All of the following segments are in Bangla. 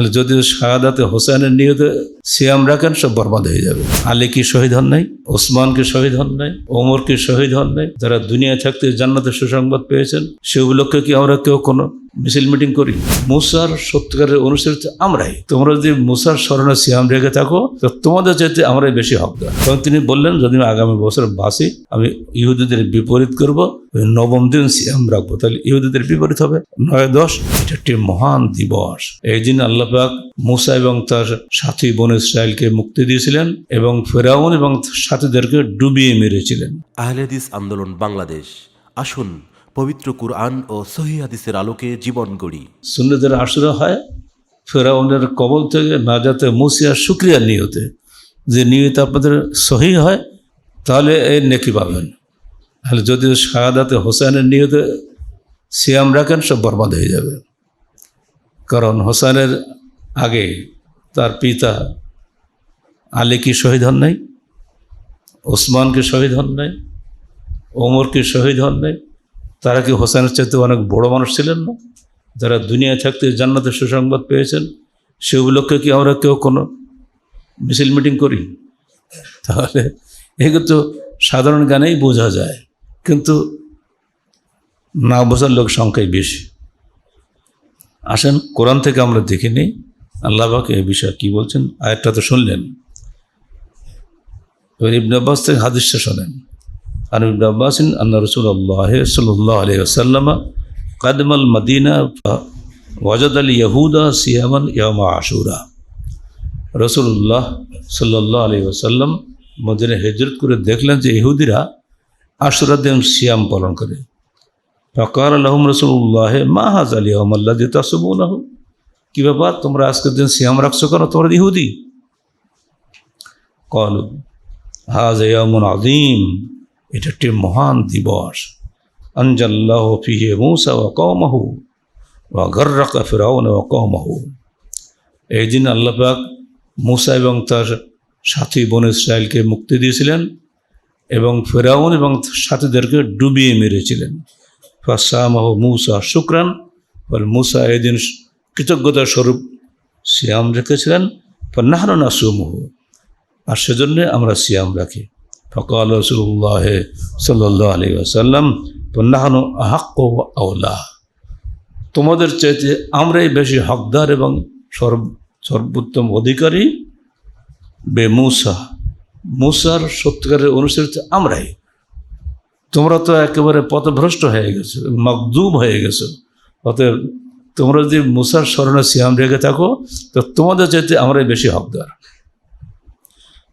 তাহলে যদি শাহাদাতে হোসেনের নিহত সিয়াম রাখেন সব বরবাদ হয়ে যাবে। আলী কি শহীদ হন নাই। ওসমান কি শহীদ হন নাই, ওমরকে শহীদ হন নাই, যারা দুনিয়া থাকতে জান্নাতের সুসংবাদ পেয়েছেন, সে উপলক্ষে কি আমরা কেউ কোনো মিছিল মিটিং করি? মুসার সত্যিকারের অনুসরিত আমরাই। তোমরা যদি মুসার স্মরণে সিয়াম রেখে থাকো, তো তোমাদের চাইতে আমরাই বেশি হকদার। তখন তিনি বললেন, যদি আগামী বছর বাসি আমি ইহুদিদের বিপরীত করব নবম দিন সিয়াম রাখব। তাহলে ইহুদিদের বিপরীত হবে? নয় দশ, এটা একটি মহান দিবস। এই দিন আল্লাহ মুসা এবং তার সাথী বন ইসরায়েলকে মুক্তি দিয়েছিলেন এবং ফেরাউন এবং সাথীদেরকে ডুবিয়ে মেরেছিলেন। আহলেদিস আন্দোলন বাংলাদেশ। আসুন পবিত্র কুরআন ও সহি হাদিসের আলোকে জীবন গড়ি। সুন্নদের আশুরা হয় ফেরাউনের কবল থেকে না যাতে মুসিয়ার শুক্রিয়ার নিয়তে। যে নিয়ত আপনাদের সহি হয় তাহলে এই নেকি পাবেন। তাহলে যদি শাহাদাতে হোসেনের নিয়তে সিয়াম রাখেন সব বরবাদ হয়ে যাবে। কারণ হোসেনের আগে তার পিতা আলী কি শহীদ হন নাই? ওসমান কি শহীদ হন নাই ওমর কি শহীদ হন নাই, তারা কি হোসেনের চাইতে অনেক বড় মানুষ ছিলেন না? যারা দুনিয়া থাকতে জান্নাতের সুসংবাদ পেয়েছেন সেগুলোকে কি আমরা কেউ কোনো মিছিল মিটিং করি? তাহলে এগুলো তো সাধারণ গানেই বোঝা যায়, কিন্তু না বোঝার লোক সংখ্যাই বেশি। আসেন, কোরআন থেকে আমরা দেখিনি নিই এ বিষয়ে কী বলছেন? আয়াতটা তো শুনলেন। এবার ইবন আব্বাস থেকে হাদিসটা শোনেন। আর ইবন আব্বাসিন আল্লাহ রসুল আল্লাহ সাল্লাহ আলহি আসাল্লামা কাদমাল মদিনা ওয়াজাদ আল ইহুদা সিয়ামাল ইয়ামা আশুরা। রসুল্লাহ সাল্লাহ আলী আসাল্লাম মদিনে হেজরত করে দেখলেন যে ইহুদিরা আশুরা দেন সিয়াম পালন করে। ফকার আলহম রসুল্লাহ মা হাজ আলী আহমাল্লা যে তাসবুল্লাহ কী ব্যাপার? তোমরা আজকের দিন সিয়াম রাখছো কেন? তোমার ইহুদি? কল হাজ ইয়ামুন আদিম এটা একটি মহান দিবস। আনজাল্লাহ ফিহে মুসা ও কৌমাহু ও গর্রাকা ফেরাউন ও কৌমাহু এই দিন আল্লাপাক মুসা এবং তার সাথী বন ইসরায়েলকে মুক্তি দিয়েছিলেন এবং ফেরাউন এবং সাথীদেরকে ডুবিয়ে মেরেছিলেন। ফাসামাহ মুসা শুক্রান, ফলে মুসা এই দিন কৃতজ্ঞতার স্বরূপ সিয়াম রেখেছিলেন। নাহর না সুমুহ আর সেজন্যে আমরা সিয়াম রাখি। ফকাল রসুল্লাহ সাল্লাহ আলী আসাল্লাম নাহন আহাক্ক আউলা তোমাদের চাইতে আমরাই বেশি হকদার এবং সর্ব সর্বোত্তম অধিকারী বে মূসা। মূসার সত্যিকারের অনুসরিত আমরাই। তোমরা তো একেবারে পথভ্রষ্ট হয়ে গেছো, মকদুব হয়ে গেছো। অতএব তোমরা যদি মুসার স্মরণে সিয়াম রেখে থাকো, তো তোমাদের চাইতে আমরাই বেশি হকদার।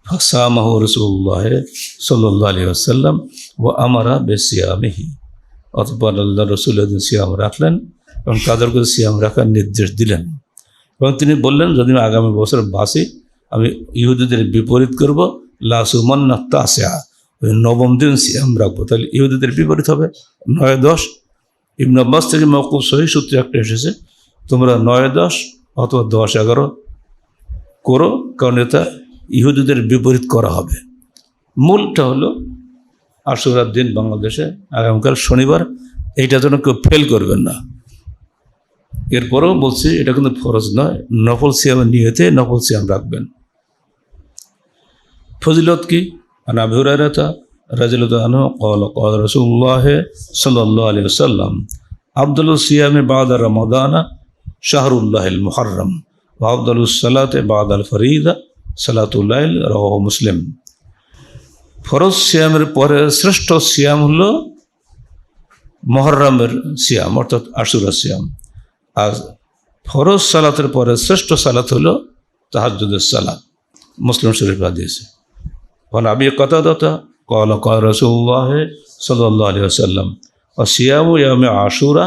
ফাসামাহু রসুল্লাহ সাল্লাহ আলী আসাল্লাম ও আমারা বেসিয়ামিহি অতপর আল্লাহ রসুল সিয়াম রাখলেন এবং তাদেরকে সিয়াম রাখার নির্দেশ দিলেন। এবং তিনি বললেন, যদি আগামী বছর বাসি আমি ইহুদিদের বিপরীত করব। লাসুমান্না তাসিয়া, ওই নবম দিন সিয়াম রাখব। তাহলে ইহুদিদের বিপরীত হবে নয় দশ। ইবন আব্বাস থেকে মকুব সহি সূত্রে একটা এসেছে, তোমরা নয় দশ অথবা দশ এগারো করো, কারণ এটা ইহুদুদের বিপরীত করা হবে। মূলটা হলো আশুরার দিন বাংলাদেশে আগামীকাল শনিবার। এইটা যেন কেউ ফেল করবেন না। এরপরেও বলছি, এটা কিন্তু ফরজ নয়। নফল সিয়াম নিয়েতে নফল সিয়াম রাখবেন। ফজিলত কি? আনাভিরায়তা রাজিলত আনহ কল কল রসুল্লাহ সাল্লাহ আলী সাল্লাম আব্দুল সিয়ামে বাদ রমাদানা শাহরুল্লাহ মুহরম ও আব্দুল সালাতে বাদ আল ফরিদা সালাতুল্লাইল রহ মুসলিম। ফরজ সিয়ামের পরে শ্রেষ্ঠ সিয়াম হল মহরমের সিয়াম, অর্থাৎ আশুরা সিয়াম। আর ফরজ সালাতের পরে শ্রেষ্ঠ সালাত হল তাহাজুদের সালাত। মুসলিম শরীফ আদিয়েছে ফল আমি কথা দতা কল কল রসুল্লাহ সাল্লাহ আলী আসাল্লাম ও সিয়াম ইয়ামে আশুরা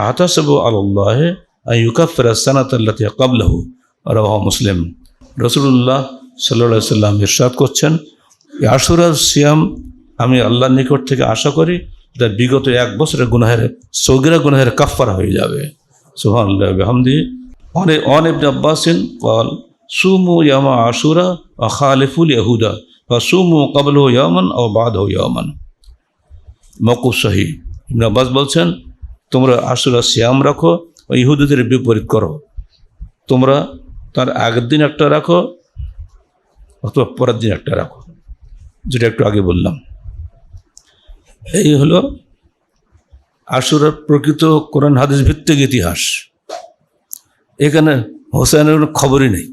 আহতাসব আল্লাহ আই ইউকাফির সানাত আল্লাহ কাবলাহু রহ মুসলিম। রসুল্লাহ সাল্লা সাল্লাম ইরশাদ করছেন আশুরা সিয়াম আমি আল্লাহর নিকট থেকে আশা করি যা বিগত এক বছরের গুনাহের সৌগিরা গুনাহের কাফারা হয়ে যাবে। সুহান অনেক অনেক আব্বাসিন কল সুমু ইয়ামা আশুরা ও খালিফুল ইয়াহুদা বা সুমু কাবল ইয়ামান ও বাদ হো ইয়ামান মকুব শাহী ইবন আব্বাস বলছেন, তোমরা আশুরা সিয়াম রাখো ও ইহুদিদের বিপরীত করো। তোমরা তার আগের দিন একটা রাখো, অথবা পরের দিন একটা রাখো, যেটা একটু আগে বললাম। এই হলো আশুরার প্রকৃত কোরআন হাদিস ভিত্তিক ইতিহাস। এখানে হোসেনের কোনো খবরই নেই।